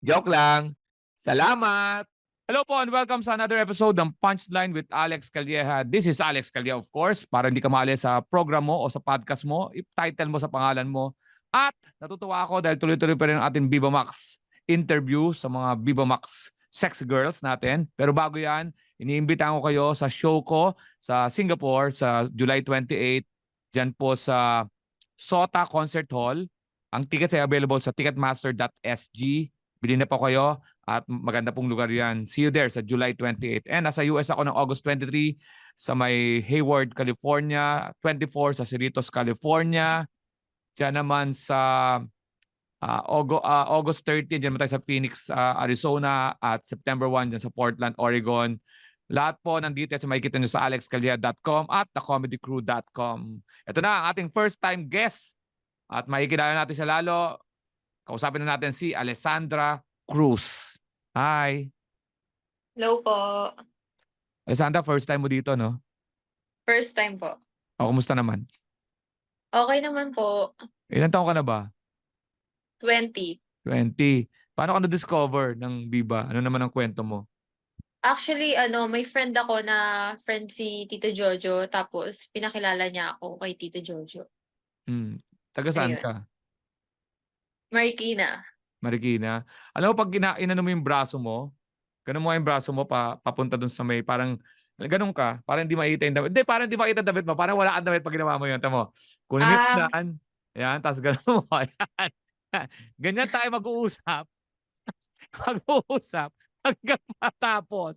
Joke lang. Salamat! Hello po and welcome sa another episode ng Punchline with Alex Calleja. This is Alex Calleja of course. Para hindi ka maali sa program mo o sa podcast mo, i-title mo sa pangalan mo. At natutuwa ako dahil tuloy-tuloy pa rin ang ating Viva Max interview sa mga Viva Max sex girls natin. Pero bago yan, iniimbitahan ko kayo sa show ko sa Singapore sa July 28. Diyan po sa Sota Concert Hall. Ang tickets ay available sa ticketmaster.sg. Bili na po kayo at maganda pong lugar yan. See you there sa July 28. And nasa US ako ng August 23 sa may Hayward, California. 24 sa Cerritos, California. Diyan naman sa ah, August 30, diyan naman tayo sa Phoenix, ah, Arizona at September 1 diyan sa Portland, Oregon. Lahat po ng details makikita nyo sa alexcalia.com at thecomedycrew.com. Ito na ang ating first time guest at makikilala natin siya lalo. Kausapin na natin si Alessandra Cruz. Hi. Hello po. Alessandra, first time mo dito, no? First time po. O, kumusta naman? Okay naman po. Ilan taon ka na ba? 20. 20. Paano ka na-discover ng Biba? Ano naman ang kwento mo? Actually, ano, may friend ako na friend si Tito Jojo. Tapos, pinakilala niya ako kay Tito Jojo. Hmm. Taga saan Ayun. ka? Marikina. Marikina. Alam mo, pag ina inano mo yung braso mo, ganun mo yung braso mo pa, papunta dun sa may, parang, ganun ka, parang hindi makita yung damit. Hindi, parang hindi makita damit mo. Parang wala kang damit pag ginawa mo yun. Tama mo. Kunin mo Ah. unan. Yan, tapos ganun mo. Ayan. Ganyan tayo mag-uusap. mag-uusap hanggang matapos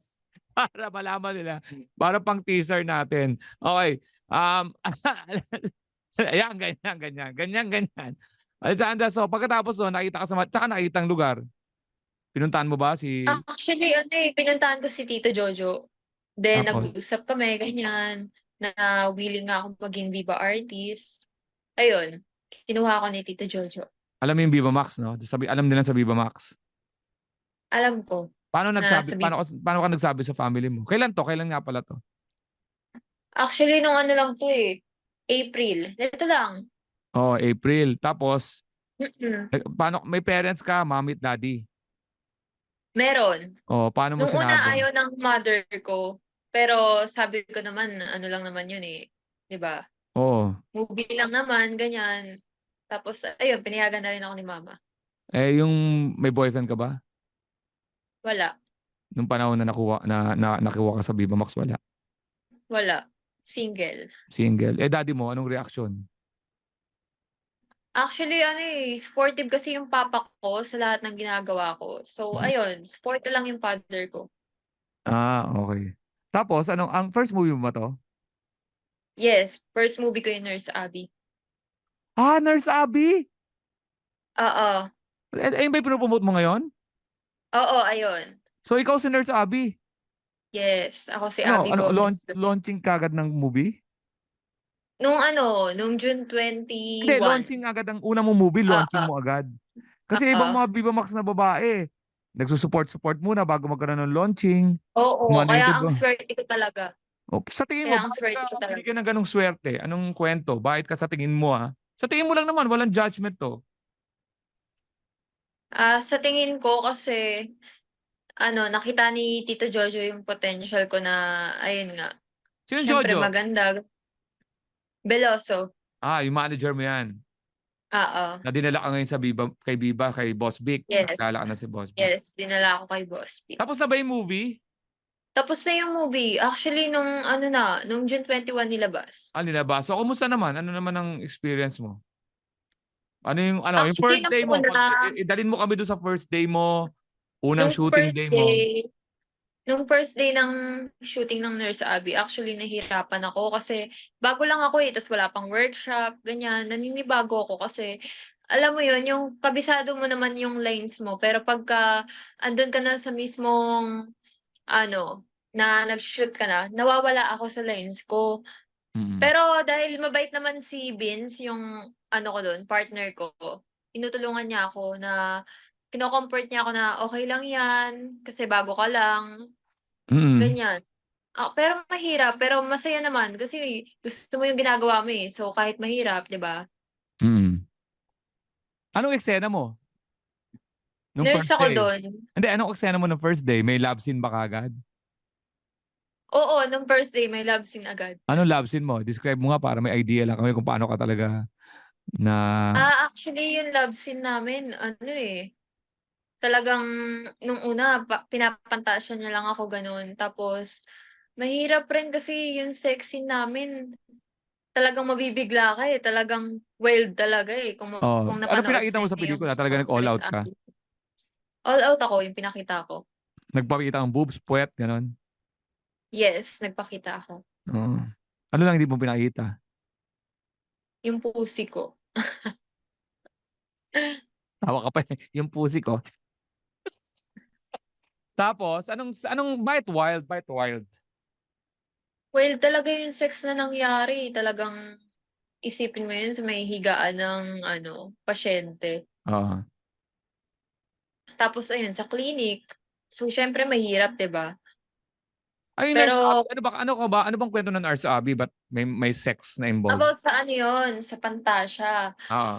para malaman nila. Para pang teaser natin. Okay. Um, ayan, ganyan, ganyan. Ganyan, ganyan. Alexandra, so pagkatapos nun, nakita ka sa, tsaka nakita ang lugar. Pinuntahan mo ba si... Actually, ano eh, pinuntahan ko si Tito Jojo. Then, Tapos? nag-usap kami, ganyan. Na willing nga ako maging Viva artist. Ayun. Kinuha ko ni Tito Jojo. Alam mo yung Viva Max, no? Sabi, alam nila sa Viva Max. Alam ko. Paano Na nagsabi? sa paano, ka- paano ka nagsabi sa family mo? Kailan to? Kailan nga pala to? Actually, nung ano lang to eh. April. Ito lang. Oh, April. Tapos, Mm-mm. eh, paano, may parents ka, mommy at daddy. Meron. Oh, paano mo Nung una sinabi? ayaw ng mother ko. Pero sabi ko naman, ano lang naman yun eh. 'Di ba? Oo. Movie lang naman, ganyan. Tapos, ayun, pinayagan na rin ako ni mama. Eh, yung may boyfriend ka ba? Wala. Nung panahon na nakuha, na, na nakuha ka sa Viva Max, wala. Wala. Single. Single. Eh, daddy mo, anong reaction? Actually, ano eh, supportive kasi yung papa ko sa lahat ng ginagawa ko. So, Mhm. ayun, support lang yung father ko. Ah, okay. Tapos, anong, ang first movie mo ba to? Yes, first movie ko yung Nurse Abby. Ah, Nurse Abby! Oo. Eh, ayun ba yung pinupromote mo ngayon? Oo, ayun. So, ikaw si Nurse Abby? Yes, ako si Ano, Abby ano, Gomez. launch, launching kagad ng movie? Nung ano, nung June Hindi, 21. launching agad ang una mong movie, launching Oo. mo agad. Kasi ibang Oo. mga Viva Max na babae, nagsusupport-support muna bago magkaroon ng launching. Oo, Mga kaya ang swerte ko talaga. O, sa tingin Kaya mo, ang bakit swerte ka ko talaga. binigyan ng ganong swerte? Anong kwento? Bakit ka sa tingin mo, ha? Sa tingin mo lang naman, walang judgment to. Ah, sa tingin ko kasi ano, nakita ni Tito Jojo yung potential ko na ayun nga. Sino yung Syempre Jojo? maganda. Veloso. Ah, yung manager mo yan. Oo. Na dinala ka ngayon sa Viva, kay Viva, kay Boss Vic. Yes. Nakilala ka na si Boss Vic. Yes, dinala ako kay Boss P. Tapos na ba yung movie? Tapos na yung movie. Actually, nung ano na, nung June 21 nilabas. Ah, nilabas. So, kumusta naman? Ano naman ang experience mo? Ano yung, ano, yung Actually, first day mo? i- Idalin mo kami doon sa first day mo. Unang shooting first day mo. Nung first day ng shooting ng Nurse Abby, actually nahirapan ako kasi bago lang ako eh, tapos wala pang workshop, ganyan. Naninibago ako kasi alam mo yun, yung kabisado mo naman yung lines mo, pero pagka andun ka na sa mismong ano, na nag-shoot ka na, nawawala ako sa lines ko. Mm. Pero dahil mabait naman si Vince, yung ano ko dun, partner ko, tinutulungan niya ako na kino-comfort niya ako na okey lang yan, kasi bago ka lang, Mm. ganyan. Ah, pero mahirap, pero masaya naman kasi gusto mo yung ginagawa mo, eh. So, kahit mahirap, 'di ba? Mm. Anong eksena mo? Nung Nurse first ako day? dun. Hindi, anong eksena mo nung first day? May love scene ba kaagad? Oo, nung first day may love scene agad. Anong love scene mo? Describe mo nga para may idea lang kami kung paano ka talaga na Ah, actually yung love scene namin ano, eh, talagang nung una pa pinapantasya niya lang ako gano'n. Tapos mahirap rin kasi yung sex scene namin, talagang mabibigla ka, eh, talagang wild talaga, eh, kung Oo. kung Ano napanood pinakita mo sa pelikula? Talaga nag-all out ka? All out ako, yung pinakita ko. Nagpakita ng boobs, puwet, gano'n? Yes, nagpakita ako. Oo. Ano lang hindi mo pinakita? Yung pusi ko. Tawa ka pa, eh, yung pusi ko. Tapos anong anong bakit wild, bakit wild? Wild talaga yung sex na nangyari, talagang isipin mo yun sa may higaan ng ano, pasyente. Oo. Tapos ayun, sa clinic. So, siyempre mahirap, 'di ba? Ay, Pero Nurse ano ba ano ka ba ano bang kwento ng Nurse Abby ba't may may sex na involved? About sa ano yun, sa pantasya. Oo.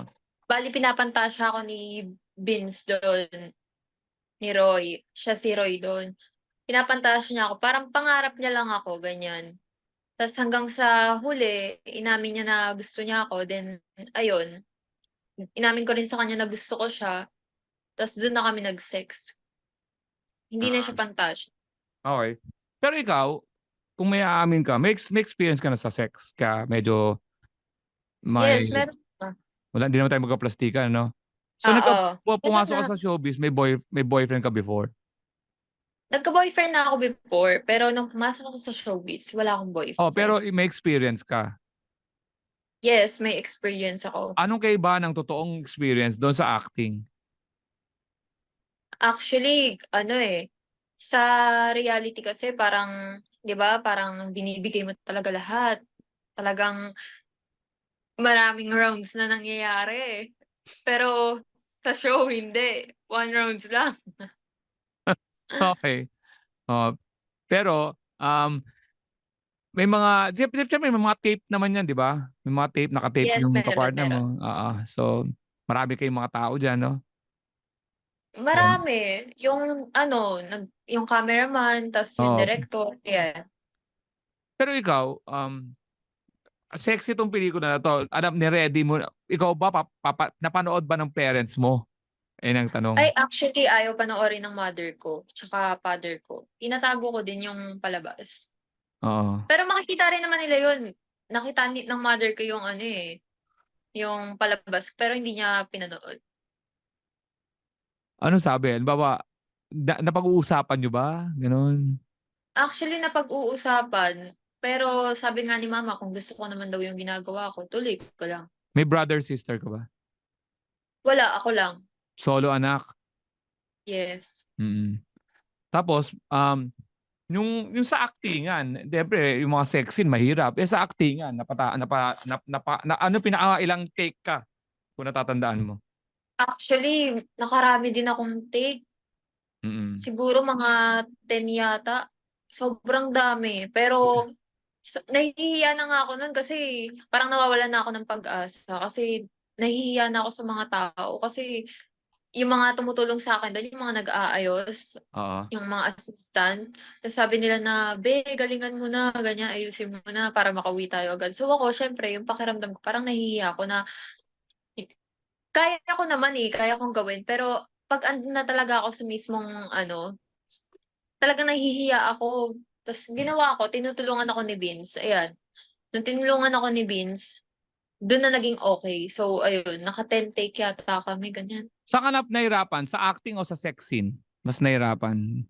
Bale pinapantasya ako ni Vince dun, ni Roy. Siya si Roy dun. Pinapantasya niya ako, parang pangarap niya lang ako, ganyan. Tas hanggang sa huli, inamin niya na gusto niya ako, then ayun, inamin ko rin sa kanya na gusto ko siya, tas dun na kami nag-sex. Hindi na siya Ah. pantasya. Okey. Pero ikaw, kung may aamin ka, may ex may experience ka na sa sex? Kaya medyo may Yes, meron wala hindi naman tayo magkaplastikan, ano? So, Oo, nagka pumasok ka sa showbiz, may boy may boyfriend ka before? Nagka-boyfriend na ako before, pero nung pumasok ako sa showbiz, wala akong Oh, pero boyfriend. may experience ka? Yes, may experience ako. Anong kaiba ng totoong experience dun sa acting? Actually, ano, eh, sa reality kasi parang 'di ba, parang binibigay mo talaga lahat. Talagang maraming rounds na nangyayari. Pero sa show hindi, 1 rounds lang. Okey. Oh, pero, um may mga siyempre may mga tape naman 'yan, 'di ba? May mga tape, naka-tape Yes, yung meron, ka-partner mo, oo. So, marami kayong mga tao diyan, 'no? Um Marami. Yung ano, nag yung cameraman, tas yung Oo. direktor, ayan. Pero ikaw, um, sexy 'tong pelikula na 'to, alam ni-ready mo ikaw ba pap papa napanood ba ng parents mo? Ayun ang tanong. Ay, actually ayaw panoorin ng mother ko, tsaka father ko. Tinatago ko din yung palabas. Oo. Pero makikita rin naman nila yun. Nakita ni ng mother ko yung ano, eh, yung palabas, pero hindi niya pinanood. Anong sabi? Halimbawa, na napag-uusapan niyo ba, gano'n? Actually, napag-uusapan, pero sabi nga ni mama kung gusto ko naman daw yung ginagawa ko, tuloy ko lang. May brother, sister ka ba? Wala, ako lang. Solo anak? Yes. Mm. Tapos, um, yung yung sa aktingan, siyempre yung mga sex scene mahirap. Eh, sa aktingan napata napa nap napa na ano pinakailang take ka, kung natatandaan mo? Actually, nakarami din akong take. Mm. Siguro mga 10 yata. Sobrang dami. Pero sa nahihiya na nga ako nun kasi parang nawawalan na ako ng pag-asa. Kasi nahihiya na ako sa mga tao. Kasi yung mga tumutulong sa'kin dun, yung mga nag-aayos, Oo. yung mga assistant. Tas sabi nila na, "Be, galingan mo na, ganyan, ayusin mo na para makauwi tayo agad." So ako siyempre yung pakiramdam ko parang nahihiya ako na kaya ko naman, eh, kaya kong gawin. Pero 'pag andun na talaga ako sa mismong ano, talagang nahihiya ako. Tas ginawa ko, tinutulungan ako ni Vince, ayan. Nung tinulungan ako ni Vince, dun na naging okey. So ayun, naka-10 take yata kami, ganyan. Saan ka nap nahirapan, sa acting o sa sex scene? Mas nahirapan?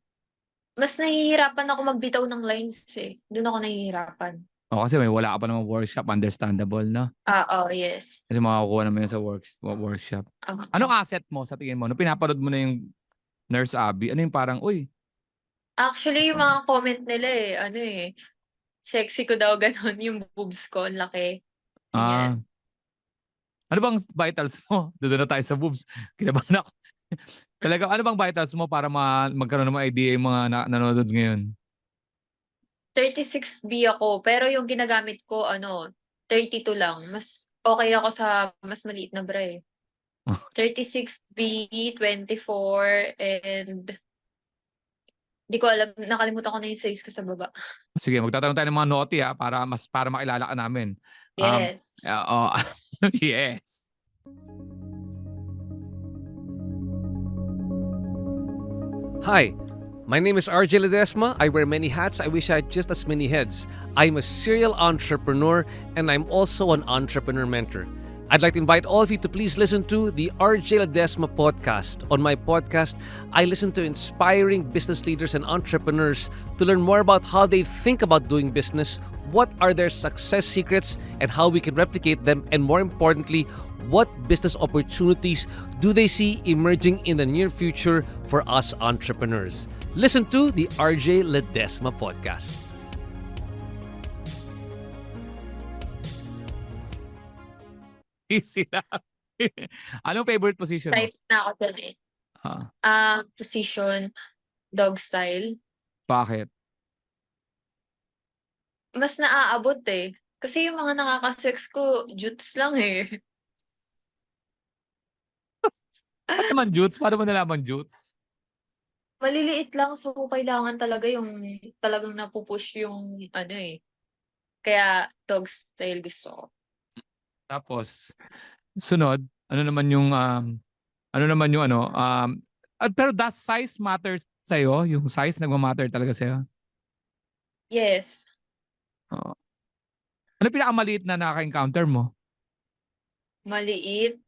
Mas nahihirapan ako magbitaw ng lines, eh. Dun ako nahihirapan. O kasi may wala ka pa namang workshop, understandable, no? Oo, yes. Kasi makakukuha naman yun sa work, wo- workshop. Oo. Anong asset mo sa tingin mo? Nung pinapanood mo na yung Nurse Abby, ano yung parang, uy, Actually, yung mga comment nila eh, ano eh, sexy ko daw gano'n, yung boobs ko, ang laki. ah, Ganyan. ano bang vitals mo? Doon na tayo sa boobs. Kinabahan ako. Talaga, ano bang vitals mo para ma magkaroon ng mga idea yung mga na- nanonood ngayon? 36B ako, pero yung ginagamit ko, ano, 32 lang. Mas okay ako sa mas maliit na bra eh. Oh. 36B, 24, and di ko alam, nakalimutan ko na yung size ko sa baba. Sige, magtatanong tayo ng mga naughty ha, para mas para makilala ka namin. Um, Yes. Ah, oh, yes. Hi, my name is RJ Ledesma. I wear many hats. I wish I had just as many heads. I'm a serial entrepreneur and I'm also an entrepreneur mentor. I'd like to invite all of you to please listen to the RJ Ledesma podcast. On my podcast, I listen to inspiring business leaders and entrepreneurs to learn more about how they think about doing business, what are their success secrets, and how we can replicate them, and more importantly, what business opportunities do they see emerging in the near future for us entrepreneurs? Listen to the RJ Ledesma podcast. Lang. Anong favorite position mo? Side na ako dyan eh. Ah, Ah, position, dog style. bakit? Mas naaabot eh. Kasi yung mga nakaka-sex ko, jutes lang eh. Ano naman Jutes? Paano mo nalaman Jutes? Maliliit lang, so kailangan talaga yung talagang napupush yung ano eh. Kaya dog style gusto ko. Tapos, sunod, ano naman yung, um, ano naman yung ano, um, at pero does size matters sa'yo? Yung size nagmamatter talaga sa'yo? Yes. Ano pinakamaliit na nakaka-encounter mo? Maliit.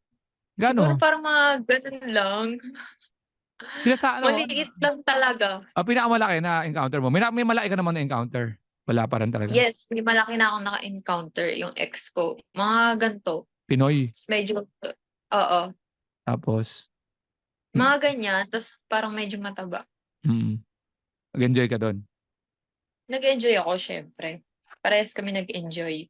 Siguro Gano? parang mga ganun lang. Sila sa ano? Maliit lang talaga. Ah, pinakamalaki na encounter mo. May, na- may malaki ka naman na encounter. Wala pa rin talaga. Yes, may malaki na akong naka-encounter yung ex ko. Mga ganito. Pinoy. Medyo, oo. Tapos, Mga ganyan. Tapos parang medyo mataba. mm, nag-enjoy ka doon. Nag-enjoy ako, syempre. Parehas kami nag-enjoy.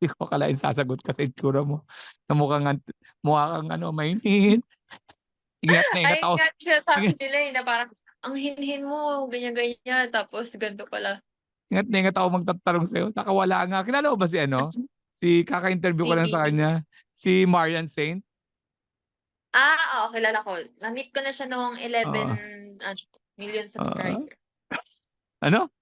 Hindi ko akalain sasagot ka sa itsura mo. Na mukhang, mukha kang ano, mainit. Ingat na ingat Ay, ako. nga sinasabi nila eh, na parang, ang hinhin mo, ganyan-ganyan. Tapos, ganito pala. Ingat na ingat ako magtatanong sa'yo. Nakawala nga. Kilala mo ba si ano? Si kaka-interview ko lang sa kanya. Si Marian Saint. Ah, oo, kilala ko. Na-meet ko na siya noong 11 Oo. ano, million subscriber. Ano?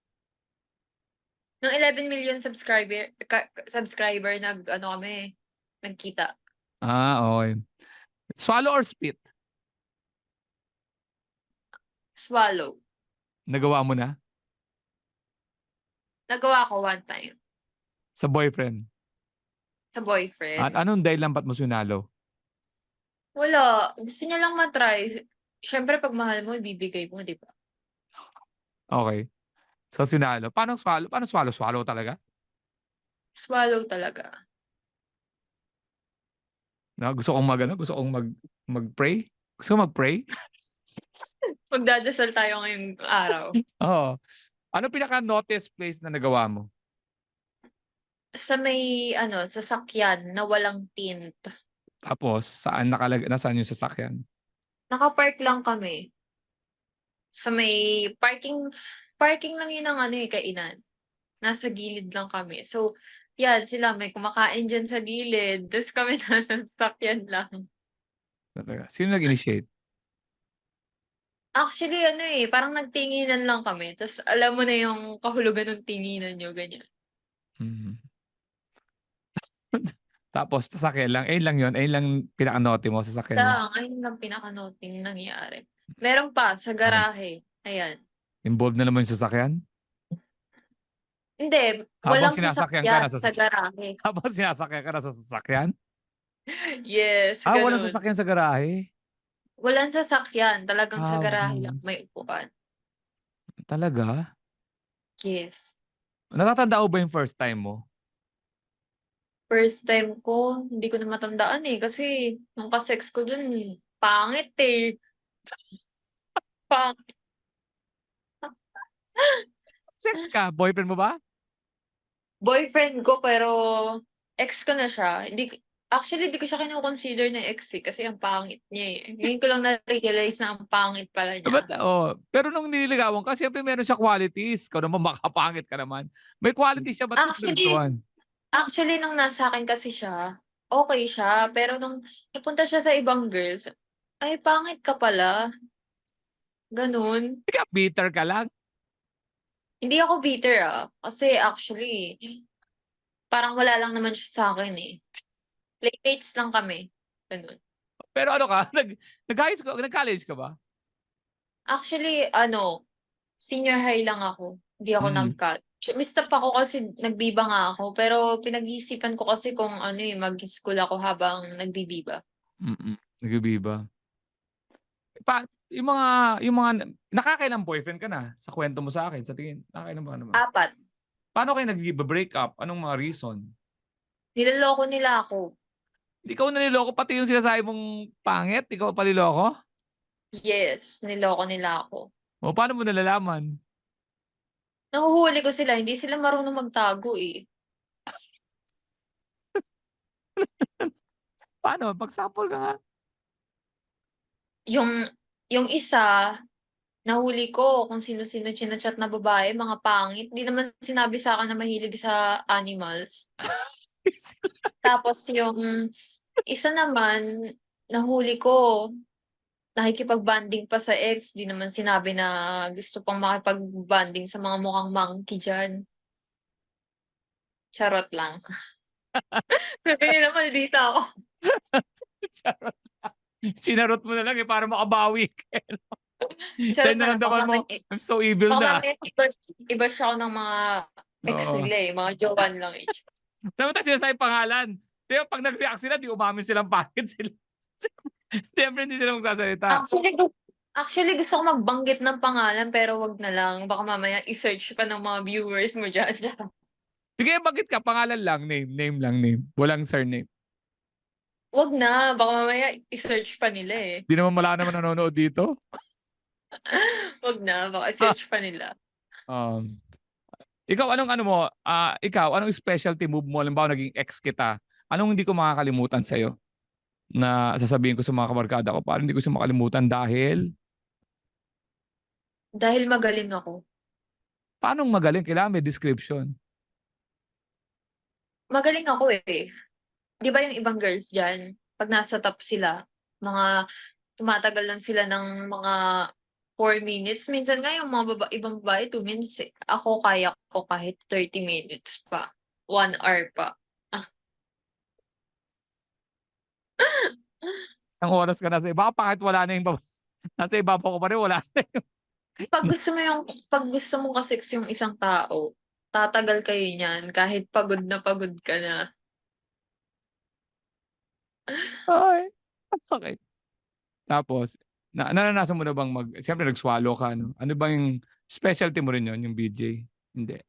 Noong 11 million subscriber, ka- subscriber, nag, ano kami, nagkita. Ah, okay. Swallow or spit? Swallow. Nagawa mo na? Nagawa ko one time. Sa boyfriend? Sa boyfriend. At anong dahilan ba't mo sinalo? Wala. Gusto niya lang matry. Siyempre, pag mahal mo, ibibigay mo, di ba? Okay. So sinalo. Paano swallow? Paano swallow? Swallow talaga? Swallow talaga. Na, gusto kong mag, ano? Gusto kong mag, mag-pray? Gusto ko mag-pray? Magdadasal tayo ngayong araw. Oo. Ano pinaka-notice place na nagawa mo? sa may, ano, sasakyan na walang tint. Tapos, saan nakalag nasaan yung sasakyan? Nakapark lang kami. Sa may parking, parking lang yun ang ano eh, kainan. Nasa gilid lang kami. So, yan, sila may kumakain dyan sa gilid. Tapos kami nasa sasakyan lang. Talaga. Sino nag-initiate? Actually, ano eh, parang nagtinginan lang kami. Tapos alam mo na yung kahulugan ng tinginan nyo, ganyan. Mhm. Tapos, pasakyan lang. Ayun lang yun. Ayun lang pinaka-note mo sa sakyan mo. Ayun lang pinaka-noting nangyari. Meron pa, sa garahe. Ayan. Involved na naman yung sasakyan? Hindi, Habang walang sinasakyan ka, sasakyan nasa sa sas- garahe. Tapos, sinasakyan ka na sa sasakyan? Yes, Ah, walang ganun. sasakyan sa garahe? Walang sasakyan. Talagang sa Ah, garahe mm. lang may upuan. Talaga? Yes. Natatanda mo ba yung first time mo? First time ko, hindi ko na matandaan eh. Kasi nung kasex ko dun, pangit eh. Pangit. Sex ka? Boyfriend mo ba? Boyfriend ko pero ex ko na siya. Hindi, actually, hindi ko siya kinoconsider na ex eh. Kasi ang pangit niya eh. Ngayon ko lang na-realize na ang pangit pala niya. Ba't, oh, pero nung nililigawan ka, siyempre meron siya qualities. Ikaw naman makapangit ka naman. May qualities siya, ba't Actually? Actually, nung nasa akin kasi siya, okay siya. Pero nung napunta siya sa ibang girls, ay, pangit ka pala. Ganun. Ikaw, bitter ka lang. Hindi ako bitter ah. Kasi actually, parang wala lang naman siya sa akin eh. Playmates lang kami. Ganun. Pero ano ka? Nag, nag-high school, nag-college ka ba? Actually, ano, senior high lang ako. Hindi ako Mm. nag-cut. Mistap ako kasi nagbiba nga ako. Pero pinag-iisipan ko kasi kung ano eh, mag-school ako habang nagbibiba. Mm-mm. Nagbibiba. Pa, yung mga, yung mga, nakakailang boyfriend ka na sa kwento mo sa akin, sa tingin, nakakailan ba naman? Apat. Paano kayo nag-break up? Anong mga reason? Niloloko nila ako. Hindi ka naliloko, pati yung sinasabi mong pangit, ikaw paliloko? Yes, niloko nila ako. O paano mo nalalaman? Nahuhuli ko sila, hindi sila marunong magtago eh. Paano? Pag-sample ka nga. Yung, yung isa, nahuli ko kung sino-sino chinachat na babae, mga pangit. Hindi naman sinabi sa akin na mahilig sa animals. Tapos yung isa naman, nahuli ko, nakikipag-banding pa sa ex. Di naman sinabi na gusto pang makipag-banding sa mga mukhang monkey dyan. Charot lang. Sabi niya naman, dito ako. Charot lang. Sinarot mo na lang eh, para makabawi ka. Charot Then lang. naramdaman mo, Baka- I'm so evil baka na. mamaya iba, iba siya ako ng mga ex Oo. nila eh. Mga jowan lang eh. Dapat tayo sinasabi pangalan. Kaya pag nag-react sila, di umamin silang pangit sila. Siyempre hindi sila magsasalita. Actually, actually, gusto ko magbanggit ng pangalan pero wag na lang. Baka mamaya i-search pa ng mga viewers mo dyan. Sige, bakit ka? Pangalan lang, name. Name lang, name. Walang surname. wag na. Baka mamaya i-search pa nila eh. Di naman wala naman nanonood dito. Wag na. Baka i-search pa nila. Um, ikaw, anong ano mo? ah ikaw, anong specialty move mo? Halimbawa, naging ex kita. Anong hindi ko makakalimutan sa'yo? Na sasabihin ko sa mga kamarkada ko, parang hindi ko siya makalimutan dahil Dahil magaling ako. paano magaling? Kailangan may description. Magaling ako eh. Di ba yung ibang girls dyan, pag nasa top sila, mga tumatagal lang sila ng mga 4 minutes. Minsan nga yung mga baba, ibang babae, 2 minutes eh. Ako kaya ko kahit 30 minutes pa. 1 hour pa. Ang oras ka nasa iba, kahit wala na yung baba. Nasa ibabaw ko pa rin, wala na yung Pag gusto mo yung, pag gusto mo kasi yung isang tao, tatagal kayo niyan kahit pagod na pagod ka na. Ay, okay. Tapos, na naranasan mo na bang mag, siyempre nag-swallow ka, no? Ano ba yung specialty mo rin yun, yung BJ? Hindi.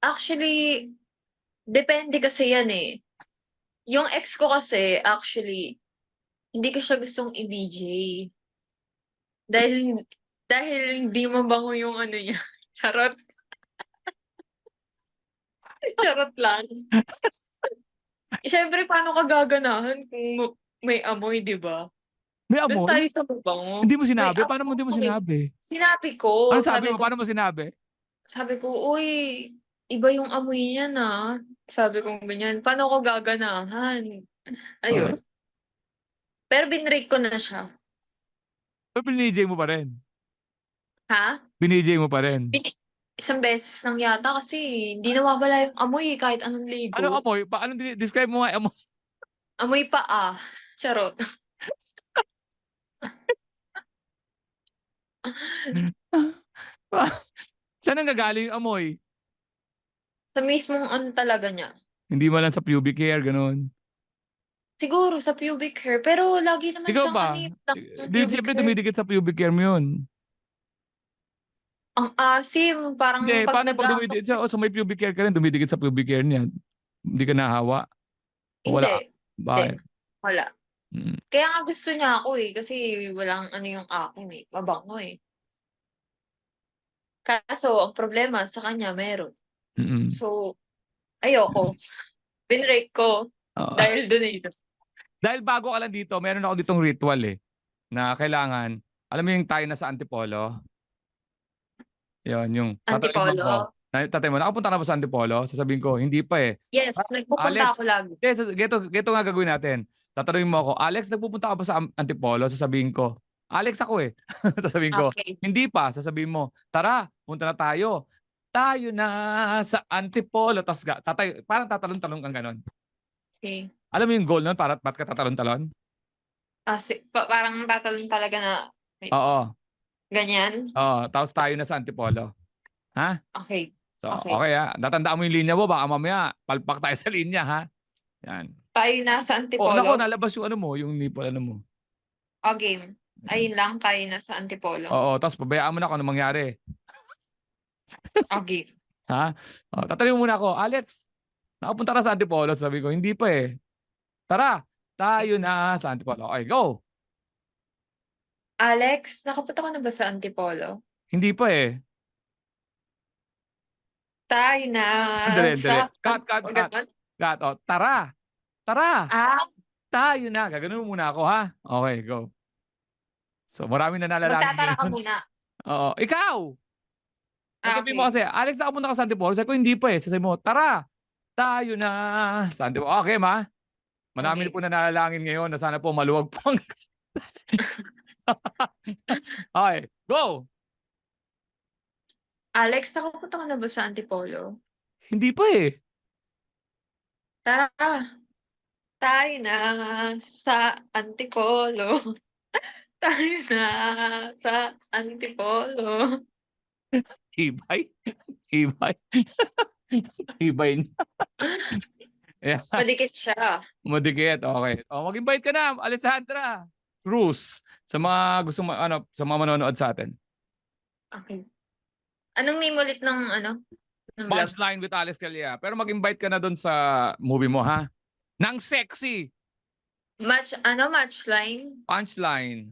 Actually, depende kasi yan eh. Yung ex ko kasi, actually, hindi ko siya gustong i-BJ. Dahil, dahil hindi mabango yung ano niya. Charot. Charot lang. Siyempre, paano ka gaganahan kung ma- may amoy, di ba? May Doon tayo sa mabango. Hindi mo sinabi? Paano mo hindi mo sinabi? Sinabi ko, Ano sabi sabi mo? ko, Paano mo sinabi? sabi ko, uy, iba yung amoy niya na. Sabi ko ganyan, paano ko gaganahan? Ayun. Pero binrake ko na siya. Pero binijay mo pa rin. Ha? Binijay mo pa rin. Bin- Isang beses lang yata kasi hindi nawawala yung amoy eh, kahit anong ligo. Ano amoy? Pa, ano, describe mo nga yung amoy. Amoy pa ah. Charot. Saan ang gagaling yung amoy? Sa mismong ano talaga niya. Hindi mo lang sa pubic hair, ganun. Siguro sa pubic hair, pero lagi naman Ikaw siyang ba? ano yung Di, pubic siyempre hair. dumidikit sa pubic hair mo yun. Ang asim, parang Hindi, pag paano pag dumidikit siya? O, sa may pubic hair ka rin, dumidikit sa pubic hair niya. Hindi ka nahawa. Wala. Hindi, Bakit? wala. Mm. Kaya nga gusto niya ako eh, kasi walang ano yung akin eh, mabango eh. Kaso, ang problema sa kanya meron. Mm-mm. So, ayoko. Binrake ko Oo. dahil dun eh. Dahil bago ka lang dito, meron ako ditong ritual eh. Na kailangan, alam mo yung tayo na sa Antipolo? Yun, yung tatanungin Antipolo? Tatay mo, nakapunta na ba sa Antipolo? Sasabihin ko, hindi pa eh. Yes, Ah, nagpupunta Alex. ako lagi. Hindi, sa- geto, geto nga gagawin natin. Tatanungin mo ako, Alex, nagpupunta ka ba sa Am- Antipolo? Sasabihin ko, Alex ako eh. sasabihin ko, Okay. hindi pa. Sasabihin mo, tara, punta na tayo. Tayo na sa Antipolo. Tapos ga- tatay, parang tatalon-talon kang ganon. okay. Alam mo yung goal nun? Para, ba't ka tatalon-talon? Ah, si- pa- parang tatalon talaga na Oo. ganyan. Oo. Tapos tayo na sa Antipolo. Okay. So, okay, Okay. ha. Tatandaan mo yung linya mo. Baka mamaya, palpak tayo sa linya ha. Yan. Tayo na Oh, sa Antipolo. nako, nalabas yung ano mo, yung nipple ano mo. O game. Ayun lang, tayo na sa Antipolo. Oo, tapos pabayaan mo na kung ano mangyari. O game. Ha? Oh, tatanungin mo muna ako, Alex, nakapunta ka sa Antipolo? Sabi ko, hindi pa eh. Tara, tayo na sa Antipolo. Okay, go. Alex, nakapunta ka na ba sa Antipolo? Hindi pa eh. Tayo na Dali, dali. Cut, cut, cut. Gat, oh, tara. Tara, Ah, tayo na. Gaganon mo muna ako, ha? Okay, go. So, marami na nalalangin magtatara ka muna. Oo, ikaw. Ah, Sabi mo kasi, Alex, nakapunta ka sa Antipolo. Sabi ko, hindi pa eh. Sabi mo, tara, tayo na sa Antipolo. Okay, ma? Marami Okay. po na nalalangin ngayon na sana po maluwag po ang... okay, go! Alex, nakapunta ka na ba sa Antipolo? Hindi pa eh. Tara. Tayo na sa Antipolo. tayo na sa Antipolo. Tibay. Tibay. Tibay niya. yeah, Madikit siya. madikit. Okay. O, mag-invite ka na, Alessandra. Cruz. Sa mga gusto mo, ano, sa mga manonood sa atin. Okay. Anong name ulit ng ano? Ng vlog? Punchline with Alex Calia. Pero mag-invite ka na doon sa movie mo, ha? Nang sexy. Match, ano, matchline? Punchline.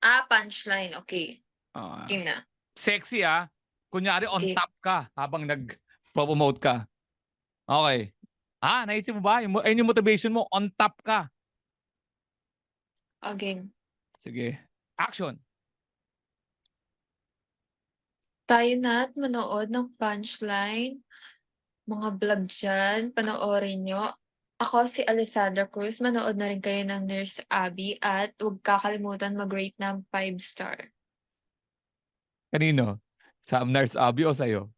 Ah, punchline. Okay. Ah, Okay na. sexy, ha? Kunyari, on Okay. top ka habang nag-promote ka. Okay. Ah, naisip mo ba? Yung, mo- ayun yung motivation mo, on top ka. Okay. Sige. Action. Tayo na at manood ng punchline. Mga vlog dyan, panoorin nyo. Ako si Alessandra Cruz. Manood na rin kayo ng Nurse Abby at huwag kakalimutan mag-rate ng 5 star. Kanino? Sa Nurse Abby o sa'yo?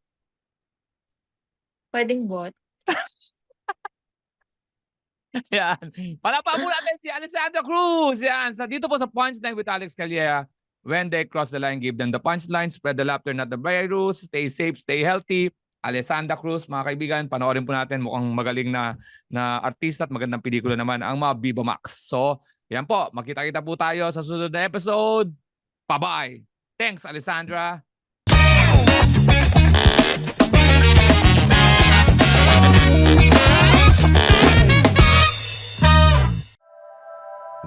Pwedeng bot? Yan. Palapa po natin si Alessandra Cruz. Yan. Sa dito po sa Punchline with Alex Calleja. When they cross the line, give them the punchline. Spread the laughter, not the virus. Stay safe, stay healthy. Alessandra Cruz, mga kaibigan, panoorin po natin. Mukhang magaling na, na artista at magandang pelikula naman ang mga Viva Max. So, yan po. Magkita-kita po tayo sa susunod na episode. Bye-bye. Thanks, Alessandra.